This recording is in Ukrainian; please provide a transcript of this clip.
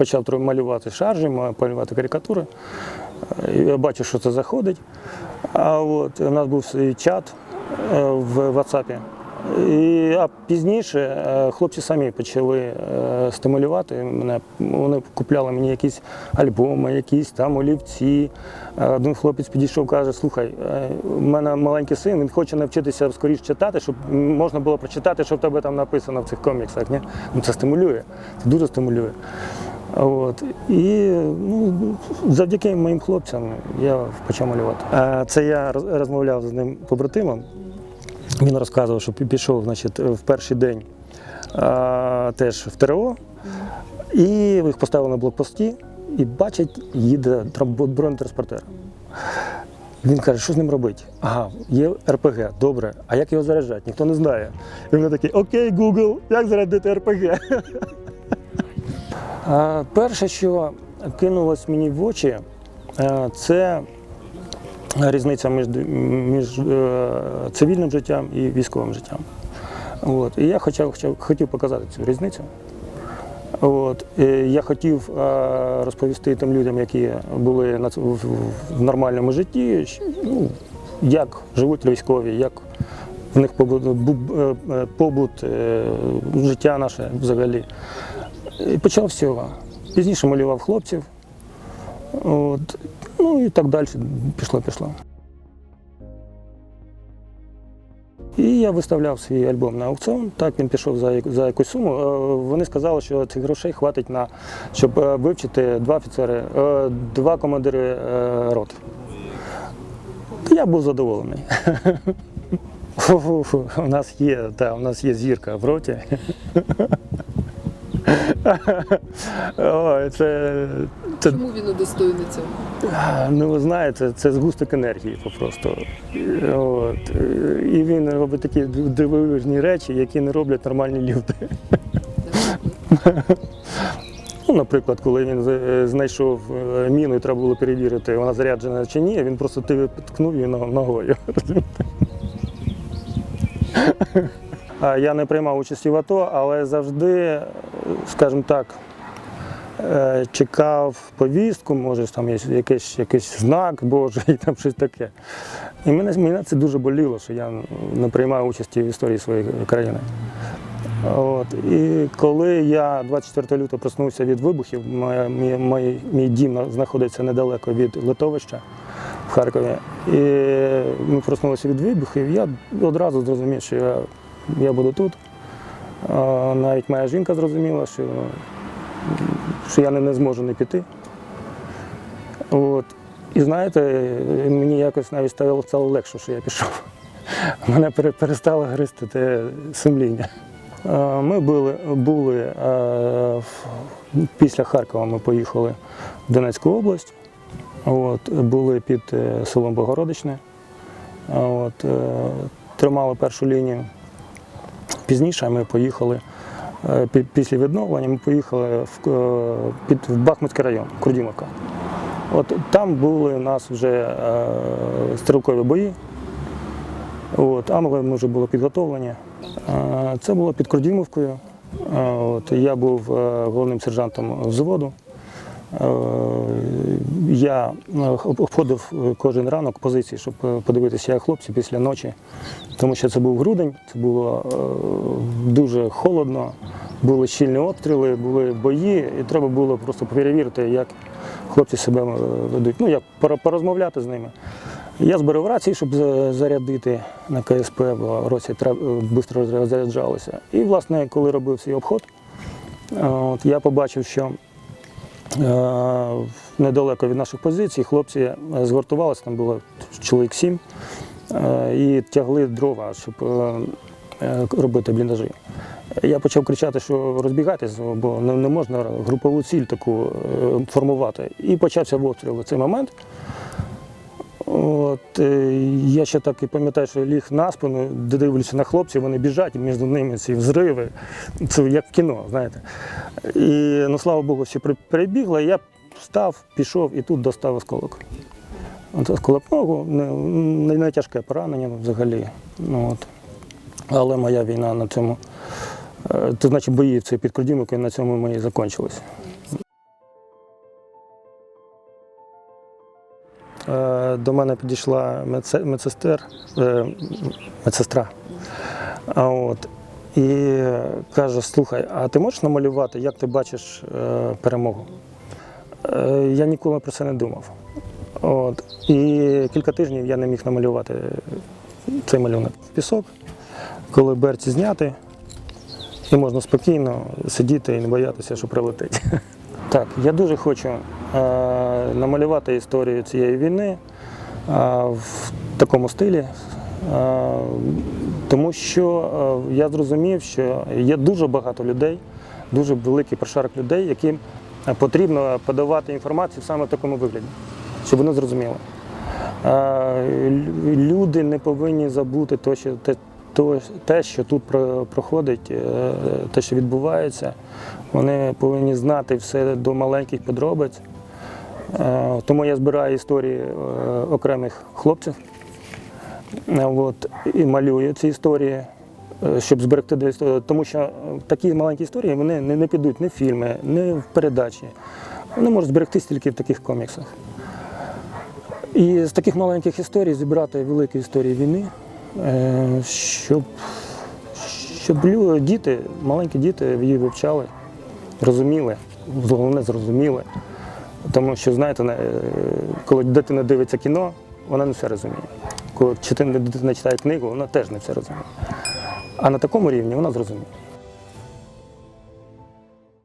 почав малювати шаржі, малювати карикатури. Е, Я бачу, що це заходить. А от у нас був свій чат е, в WhatsApp. І, а пізніше е, хлопці самі почали стимулювати мене. Вони купляли мені якісь альбоми, якісь там олівці. Один хлопець підійшов, каже: слухай, у мене маленький син, він хоче навчитися скоріше читати, щоб можна було прочитати, що в тебе там написано в цих коміксах. Ні? Ну, це стимулює, це дуже стимулює. От. І ну, завдяки моїм хлопцям я почав малювати. Е, Це я роз- розмовляв з ним побратимом. Він розказував, що пішов значить, в перший день а, теж в ТРО, і їх поставили на блокпості, і бачить, їде бронетранспортер. Він каже, що з ним робити? Ага, є РПГ, добре. А як його заряджати? Ніхто не знає. І він такий, окей, Google, як зарядити РПГ? А, Перше, що кинулось мені в очі, е, це різниця між, між е, цивільним життям і військовим життям. От. І я хотів, хотів, показати цю різницю. От. Я хотів е, розповісти тим людям, які були в, нормальному житті, ну, як живуть військові, як в них побут, бу- е, е, побут, е, життя наше взагалі. І почав з цього. Пізніше малював хлопців. От. Ну і так далі пішло, пішло. І я виставляв свій альбом на аукціон. Так він пішов за, за якусь суму. Е, Вони сказали, що цих грошей хватить на щоб е, вивчити два офіцери, е, два командири рот. Я був задоволений. У нас є, та, у нас є зірка в роті. Ой, це, це Чому він удостоєний цього? Ну, ви знаєте, це згусток енергії просто. От. І він робить такі дивовижні речі, які не роблять нормальні люди. Ну, наприклад, коли він е, знайшов е, міну і треба було перевірити, вона заряджена чи ні, він просто ти ткнув її ногою. Я не приймав участі в АТО, але завжди, е, скажімо так, е, чекав повістку, може там є якийсь, якийсь знак Божий, там щось таке. І мене, мене це дуже боліло, що я не приймав участі в історії своєї країни. От. І коли я 24 лютого проснувся від вибухів, мій, мій, мій дім знаходиться недалеко від литовища в Харкові. І ми проснулися від вибухів, я одразу зрозумів, що я, я буду тут. Навіть моя жінка зрозуміла, що що я не, зможу не піти. От. І знаєте, мені якось навіть стало, стало легше, що я пішов. Мене перестало гристи те сумління. Ми були, були після Харкова ми поїхали в Донецьку область. От, були під е, селом Богородичне. От, е, тримали першу лінію. Пізніше ми поїхали Е, Після відновлення ми поїхали в, е, під, в Бахмутський район, Курдімовка. От там були у нас вже е, стрілкові бої, От, а ми, вже були підготовлені. Це було під Курдімовкою. Е, От, я був головним сержантом взводу. Е, Я е, обходив кожен ранок позиції, щоб е, подивитися, як хлопці після ночі. Тому що це був грудень, це було е, дуже холодно, були щільні обстріли, були бої, і треба було просто перевірити, як хлопці себе е, ведуть. Ну, як порозмовляти з ними. Я зберу рації, щоб зарядити на КСП, бо рації швидко заряджалися. І, власне, коли робив свій обход, е, от, я побачив, що Е, недалеко від наших позицій хлопці е, згуртувалися, там було чоловік сім, е, і тягли дрова, щоб е, е, робити бліндажі. Я почав кричати, що розбігайтесь, бо не можна групову ціль таку е, формувати. І почався обстріл в цей момент. От, е, я ще так і пам'ятаю, що ліг на спину, дивлюся на хлопців, вони біжать, між ними ці взриви. Це як в кіно, знаєте. І ну, слава Богу, всі перебігли. Я встав, пішов і тут достав осколок. От осколок ногу, не, не, тяжке поранення взагалі. Ну, от. Але моя війна на цьому, е, то значить бої в цій під Курдімовкою на цьому мої закінчилися. До мене підійшла медсестер, е, медсестра. От, і каже: слухай, а ти можеш намалювати, як ти бачиш е, перемогу? Е, Я ніколи про це не думав. От. І кілька тижнів я не міг намалювати цей малюнок. Пісок, коли берці зняти, і можна спокійно сидіти і не боятися, що прилетить. Так, я дуже хочу е, намалювати історію цієї війни е, в такому стилі, е, тому що е, я зрозумів, що є дуже багато людей, дуже великий прошарок людей, яким потрібно подавати інформацію саме в такому вигляді, щоб вони зрозуміли. Люди не повинні забути те, що, те, що тут проходить, те, що відбувається. Вони повинні знати все до маленьких подробиць. Е, Тому я збираю історії е, окремих хлопців е, от, і малюю ці історії, щоб зберегти історії. Тому що такі маленькі історії вони не, підуть ні в фільми, ні в передачі. Вони можуть зберегтися тільки в таких коміксах. І з таких маленьких історій зібрати великі історії війни, щоб, щоб діти, маленькі діти її вивчали, розуміли, головне зрозуміли. Тому що, знаєте, е, коли дитина дивиться кіно, вона не все розуміє. Коли дитина читає книгу, вона теж не все розуміє. А на такому рівні вона зрозуміє.